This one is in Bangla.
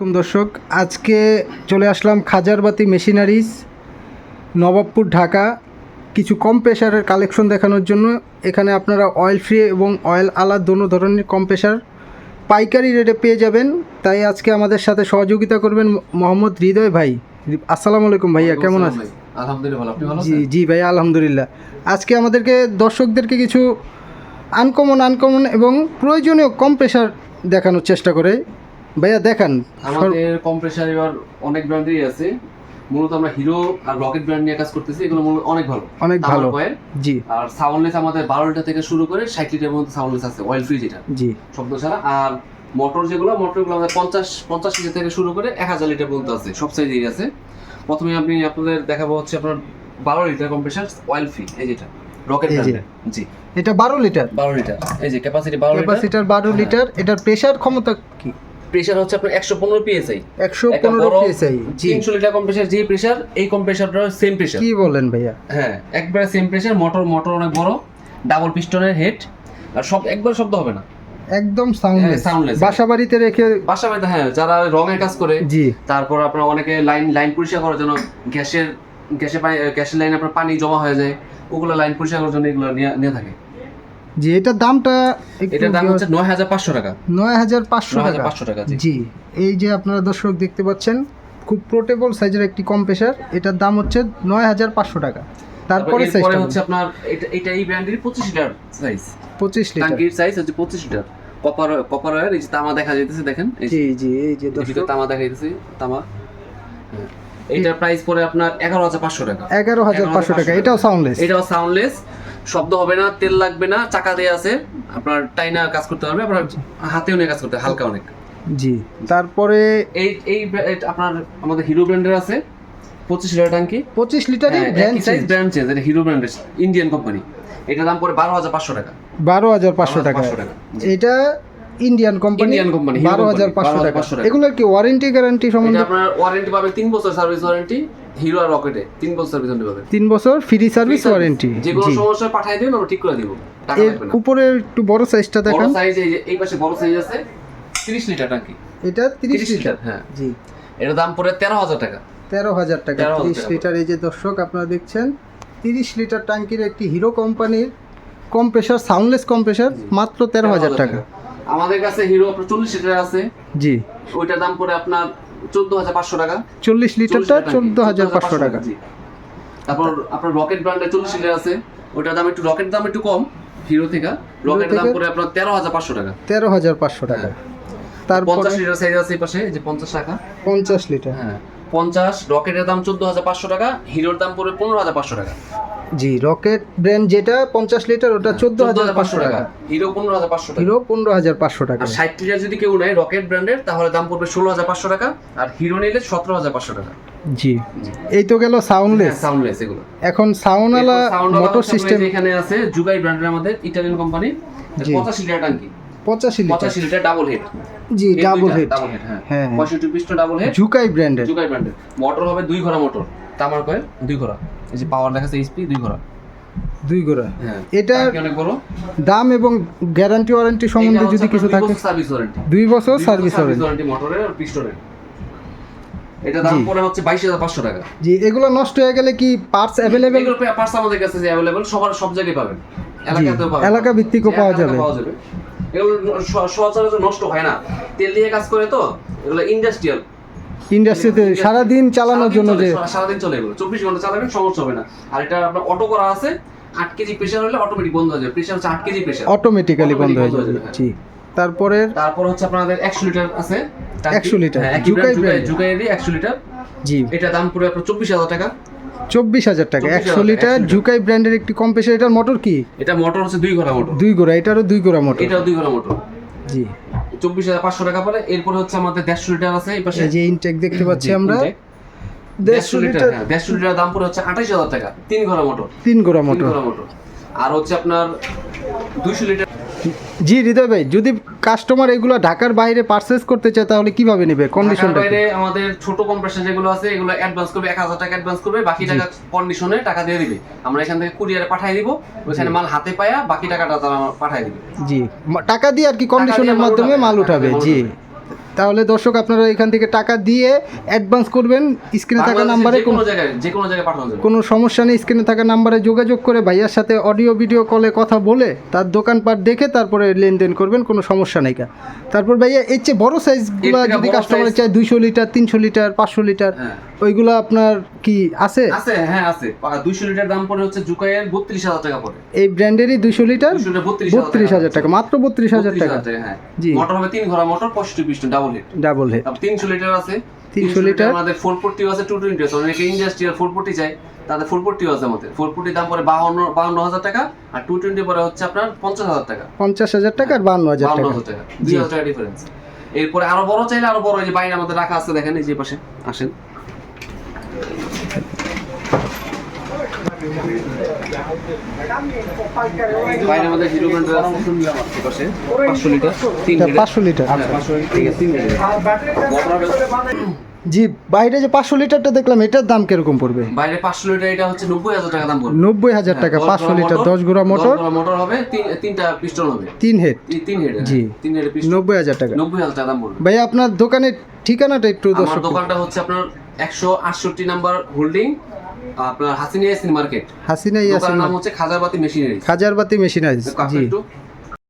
আসসালামাইকুম দর্শক। আজকে চলে আসলাম খাজারবাতি মেশিনারিজ নবাবপুর ঢাকা। কিছু কম প্রেশারের কালেকশন দেখানোর জন্য এখানে আপনারা অয়েল ফ্রি এবং অয়েল আলাদা দোনো ধরনের কম প্রেশার পাইকারি রেটে পেয়ে যাবেন। তাই আজকে আমাদের সাথে সহযোগিতা করবেন মোহাম্মদ হৃদয় ভাই। আসসালামু আলাইকুম ভাইয়া কেমন আছেন? আলহামদুলিল্লাহ জি জি ভাইয়া আলহামদুলিল্লাহ। আজকে আমাদেরকে দর্শকদেরকে কিছু আনকমন আনকমন এবং প্রয়োজনীয় কম প্রেশার দেখানোর চেষ্টা করে। ভাইয়া দেখান আমাদের কম্প্রেসার এবার অনেক ব্র্যান্ডেরই আছে। মূলত আমরা হিরো আর রকেট ব্র্যান্ড নিয়ে কাজ করতেছি এগুলো মূলত অনেক ভালো। অনেক ভালো। জি। আর সাউন্ডলেস আমাদের বারো লিটার থেকে শুরু করে ষাট লিটার পর্যন্ত সাউন্ডলেস আছে অয়েল ফ্রি যেটা। জি। শব্দ ছাড়া। আর মোটর যেগুলো মোটরগুলো আমাদের পঞ্চাশ পঞ্চাশ লিটার থেকে শুরু করে এক হাজার লিটার পর্যন্ত আছে সব সাইজেই আছে। প্রথমে আপনি আপনাদের দেখাবো হচ্ছে আপনার বারো লিটার কম্প্রেসার অয়েল ফ্রি এই যেটা রকেট। ব্র্যান্ডের জি। এটা বারো লিটার? বারো লিটার এই যে ক্যাপাসিটি বারো লিটার। ক্যাপাসিটার বারো হ্যাঁ। লিটার এটার প্রেশার ক্ষমতা কি? প্রেশার হচ্ছে আপনার একশো পনেরো পিএসআই একশো পনেরো পিএসআই তিনশো লিটার কম্প্রেসার যে প্রেশার এই কম্প্রেসারটার সেম প্রেশার কি বলেন ভাইয়া? হ্যাঁ একবারে সেম প্রেশার মোটর মোটর অনেক বড় ডাবল পিস্টনের হেড আর সব একবার শব্দ হবে না। একদম সাউন্ডলেস soundless। বাসা বাড়িতে রেখে বাসা বাড়িতে হ্যাঁ যারা রঙের কাজ করে জি। তারপর আপনার অনেকে লাইন লাইন পরিষ্কার করার জন্য গ্যাসের গ্যাসে গ্যাসের লাইনে আপনার পানি জমা হয়ে যায় ওগুলো লাইন পরিষ্কার করার জন্য এগুলো নিয়ে নিয়ে থাকে। জি এটার দামটা এটার দাম হচ্ছে নয় হাজার পাঁচশো টাকা। নয় হাজার পাঁচশো টাকা। পাঁচশো টাকা জি। এই যে আপনারা দর্শক দেখতে পাচ্ছেন খুব পোর্টেবল সাইজের একটি কম্প্রেসার এটার দাম হচ্ছে নয় হাজার পাঁচশো টাকা। তারপরে সাইজটা হচ্ছে আপনার এটা এটা এই ব্র্যান্ডের পঁচিশ লিটার সাইজ পঁচিশ লিটার। টাঙ্কির সাইজ হচ্ছে পঁচিশ লিটার। কপার কপার ওয়্যার এই যে তামা দেখা যাইতেছে দেখেন জি জি এই যে দর্শক। তামা দেখা যাইতেছে তামা। হ্যাঁ। এইটার প্রাইস পড়ে আপনার এগারো হাজার পাঁচশো টাকা। এগারো হাজার পাঁচশো টাকা এটাও সাউন্ডলেস এটাও সাউন্ডলেস শব্দ হবে না তেল লাগবে না চাকা দিয়ে আছে আপনার টাইনা কাজ করতে পারবে আপনার হাতে অনেক কাজ করতে হালকা অনেক। জি তারপরে এই এই আপনার আমাদের হিরো ব্র্যান্ডের আছে পঁচিশ লিটার ট্যাঙ্কি পঁচিশ সাইজ ব্র্যান্ড চেঞ্জ এটা হিরো ব্র্যান্ডের ইন্ডিয়ান কোম্পানি এটার দাম পড়ে বারো হাজার পাঁচশো টাকা। বারো হাজার পাঁচশো টাকা। 12,500 টাকা। এটা ইন্ডিয়ান কোম্পানি company, Hero বারো হাজার পাঁচশো টাকা। 12,500 টাকা। এগুলোর কি ওয়ারেন্টি গ্যারান্টি সম্বন্ধে? আপনার ওয়ারেন্টি পাবে তিন বছর সার্ভিস ওয়ারেন্টি হিরো আর রকেটে তিন বছর সার্ভিস ওয়ারেন্টি পাবে তিন বছর ফ্রি সার্ভিস ওয়ারেন্টি যে কোনো সমস্যা পাঠিয়ে দিবেন আমরা ঠিক করে দিব। এর উপরে একটু বড় সাইজটা বড় দেখান। সাইজ এই যে এই পাশে বড় সাইজ আছে 30 লিটার ট্যাঙ্কি এটা তিরিশ 30 লিটার। হ্যাঁ। জি। এর দাম পড়ে তেরো হাজার টাকা। তেরো হাজার টাকা 13,000 তিরিশ লিটার। এই যে দর্শক আপনারা দেখছেন তিরিশ লিটার ট্যাঙ্কির একটি হিরো কোম্পানির কম্প্রেসার সাউন্ডলেস কম্প্রেসার মাত্র তেরো হাজার টাকা। আমাদের কাছে হিরো আপনার চল্লিশ লিটার আছে। জি। ওইটার দাম পড়ে আপনার চোদ্দ হাজার পাঁচশো টাকা। চল্লিশ লিটারটা চোদ্দ হাজার পাঁচশো টাকা। তারপর আপনার রকেট ব্র্যান্ডের চল্লিশ লিটার আছে ওইটার দাম একটু রকেট দাম একটু কম হিরো থেকে। রকেটের দাম? পড়ে আপনার তেরো হাজার পাঁচশো টাকা। তেরো হাজার পাঁচশো টাকা। হ্যাঁ। তারপরে পঞ্চাশ লিটার সাইজ আছে এই পাশে যে পঞ্চাশ টাকা। পঞ্চাশ লিটার। হ্যাঁ পঞ্চাশ রকেটের দাম চোদ্দ হাজার পাঁচশো টাকা হিরোর দাম পড়ে পনেরো হাজার পাঁচশো টাকা। জি রকেট ব্র্যান্ড যেটা পঞ্চাশ লিটার ওটা চোদ্দ হাজার পাঁচশো টাকা। হিরো পনেরো হাজার পাঁচশো টাকা। হিরো পনেরো হাজার পাঁচশো টাকা। ষাট লিটার যদি কেউ নেয় রকেট ব্র্যান্ডের তাহলে দাম পড়বে ষোলো হাজার পাঁচশো টাকা। আর হিরো নিলে সতেরো হাজার পাঁচশো টাকা। জি। এই তো গেল সাউন্ডলেস সাউন্ডলেস এগুলো। এখন সাউন্ডওয়ালা মোটর সিস্টেম এখানে আছে জুগাই ব্র্যান্ডের আমাদের ইটালিয়ান কোম্পানি। পঁচাশি লিটার টাঙ্কি পঁচাশি লিটার। পঁচাশি লিটার ডাবল হেড জি ডাবল হেড হ্যাঁ। হ্যাঁ পঁয়ষট্টি পিস্টন ডাবল হেড ঝুকাই ব্র্যান্ডের জুগাই ব্র্যান্ডের মোটর হবে দুই ঘোড়া মোটর তামার কয়েল দুই ঘোড়া। এই যে পাওয়ার দেখাচ্ছে এইচপি দুই ঘোড়া। দুই গোড়া হ্যাঁ। টাঙ্কি অনেক বড়? দাম এবং গ্যারান্টি ওয়ারেন্টি সম্বন্ধে যদি কিছু থাকে সার্ভিস ওয়ারেন্টি দুই বছর সার্ভিস ওয়ারেন্টি মোটরের আর পিস্টনের এটা দাম পড়ে হচ্ছে বাইশ হাজার পাঁচশো টাকা। জি এগুলো নষ্ট হয়ে গেলে কি পার্টস অ্যাভেলেবেল এগুলো পার্টস আমাদের কাছে যে অ্যাভেলেবল সবার সব জায়গায় পাবেন। এলাকাতেও পাবেন। এলাকা ভিত্তিকও পাওয়া যাবে। পাওয়া যাবে। এগুলো সচরাচর নষ্ট হয় না। তেল দিয়ে কাজ করে তো এগুলো ইন্ডাস্ট্রিয়াল ইন্ডাস্ট্রিতে সারাদিন চালানোর জন্য যে সারাদিন চলে এগুলো। চব্বিশ ঘণ্টা চালাবেন সমস্যা হবে না। আর এটা আপনার অটো করা আছে আট কেজি প্রেশার হলে অটোমেটিক বন্ধ হয়ে যাবে। প্রেশার হচ্ছে আট কেজি প্রেশার অটোমেটিক্যালি বন্ধ হয়ে যাবে। জি। তারপরে? তারপর হচ্ছে আপনাদের একশো লিটার আছে। 100 লিটার, হ্যাঁ, জুকাই জুকাই। জুকাইয়েরই একশো লিটার জি। এটা দাম পড়ে আপনার চব্বিশ হাজার টাকা। চব্বিশ হাজার টাকা। 24,000 একশো লিটার 100 ঝুকাই ব্র্যান্ডের একটি কম্প্রেসার এটার মোটর কি? এটা মোটর হচ্ছে দুই ঘোড়া মোটর দুই গোড়া এটারও দুই গোড়া মোটর এটাও দুই ঘোড়া মোটর জি। চব্বিশ হাজার পাঁচশো টাকা পরে এরপরে হচ্ছে আমাদের দেড়শো লিটার আছে এই পাশে যে ইনটেক দেখতে পাচ্ছি আমরা। দেড়শো লিটার হ্যাঁ, দেড়শো লিটার দাম পড়ে হচ্ছে আঠাশ হাজার টাকা তিন ঘোড়া মোটর। তিন ঘোড়া মোটর। ঘোড়া মোটর। আর হচ্ছে আপনার দুইশো লিটার জি হৃদয় ভাই যদি কাস্টমার এগুলো ঢাকার বাইরে পারচেস করতে চায় তাহলে কীভাবে নেবে? কন্ডিশন বাইরে আমাদের ছোট কম্প্রেসার যেগুলো আছে এগুলো অ্যাডভান্স করবে এক হাজার টাকা অ্যাডভান্স করবে বাকি টাকা কন্ডিশনে টাকা দিয়ে দিবে। আমরা এখান থেকে কুরিয়ারে পাঠিয়ে দিব ওখানে মাল হাতে পায়া বাকি টাকাটা তারা পাঠিয়ে দিবে। জি। টাকা দিয়ে আর কি কন্ডিশনের মাধ্যমে মাল উঠাবে জি। তাহলে দর্শক আপনারা এখান থেকে টাকা দিয়ে অ্যাডভান্স করবেন স্ক্রিনে থাকা নাম্বারে কোনো জায়গায় যে কোনো জায়গায় পাঠানো যাবে। কোনো সমস্যা নেই স্ক্রিনে থাকা নাম্বারে যোগাযোগ করে ভাইয়ার সাথে অডিও ভিডিও কলে কথা বলে তার দোকানপাট দেখে তারপরে লেনদেন করবেন কোনো সমস্যা নেই তারপর ভাইয়া এর চেয়ে বড় সাইজগুলো যদি কাস্টমার চায় দুইশো লিটার তিনশো লিটার পাঁচশো লিটার ওইগুলো আপনার কি আছে? আছে হ্যাঁ আছে। দুইশো লিটার দাম পড়ে হচ্ছে জুকাইয়ের বত্রিশ হাজার টাকা পড়ে। এই ব্র্যান্ডেরই দুইশো লিটার? দুইশো লিটার বত্রিশ বত্রিশ হাজার টাকা মাত্র বত্রিশ হাজার টাকা। হ্যাঁ। জি। মোটর হবে তিন ঘোড়া মোটর পঁয়ষট্টি piston double head double head তিনশো লিটার আছে। 300 লিটার। আমাদের ফোর ফোরটিও আছে টু টোয়েন্টি আছে। অনেকে ইন্ডাস্ট্রিয়াল ফোর ফোরটি চাই তাদের ফোর ফোরটিও আছে আমাদের। ফোর ফোরটির দাম পরে বাহান্ন বাহান্ন হাজার টাকা আর টু টোয়েন্টি পরে হচ্ছে আপনার পঞ্চাশ হাজার টাকা। পঞ্চাশ হাজার টাকা আর বান্ন হাজার বাহান্ন টাকা। হাজার টাকা। দুই হাজার টাকা ডিফারেন্স এরপরে আরও বড় চাইলে আরও বড় এই যে বাইরে আমাদের রাখা আছে দেখেন এই যে পাশে আসেন। বাইরে আমাদের হিরো ব্র্যান্ডের আছে। পাশে। পাঁচশো লিটার। তিন লিটার পাঁচশো লিটার। হ্যাঁ, পাঁচশো লিটার। ঠিক আছে তিন লিটার জি বাইরে যে পাঁচশো লিটারটা দেখলাম এটার দাম কীরকম পড়বে? বাইরে পাঁচশো লিটার এটা হচ্ছে নব্বই হাজার টাকা দাম পড়বে। নব্বই হাজার টাকা হ্যাঁ, পাঁচশো লিটার দশ গোড়া মোটর মোটর হবে তিন- তিনটা পিস্টন হবে। তিন হেড তিন হেড জি। তিন হেড নব্বই হাজার টাকা। নব্বই হাজার টাকা দাম পড়বে। ভাই আপনার দোকানের ঠিকানাটা একটু দর্শক দোকানটা হচ্ছে আপনার একশো আটষট্টি নাম্বার হোল্ডিং আপনার হাসিনিয়া সিনেমার্কেট হাসিনা ইয়াসিন নাম হচ্ছে খাজারবাতি মেশিনারি খাজারবাতি মেশিনারি জি। একটু।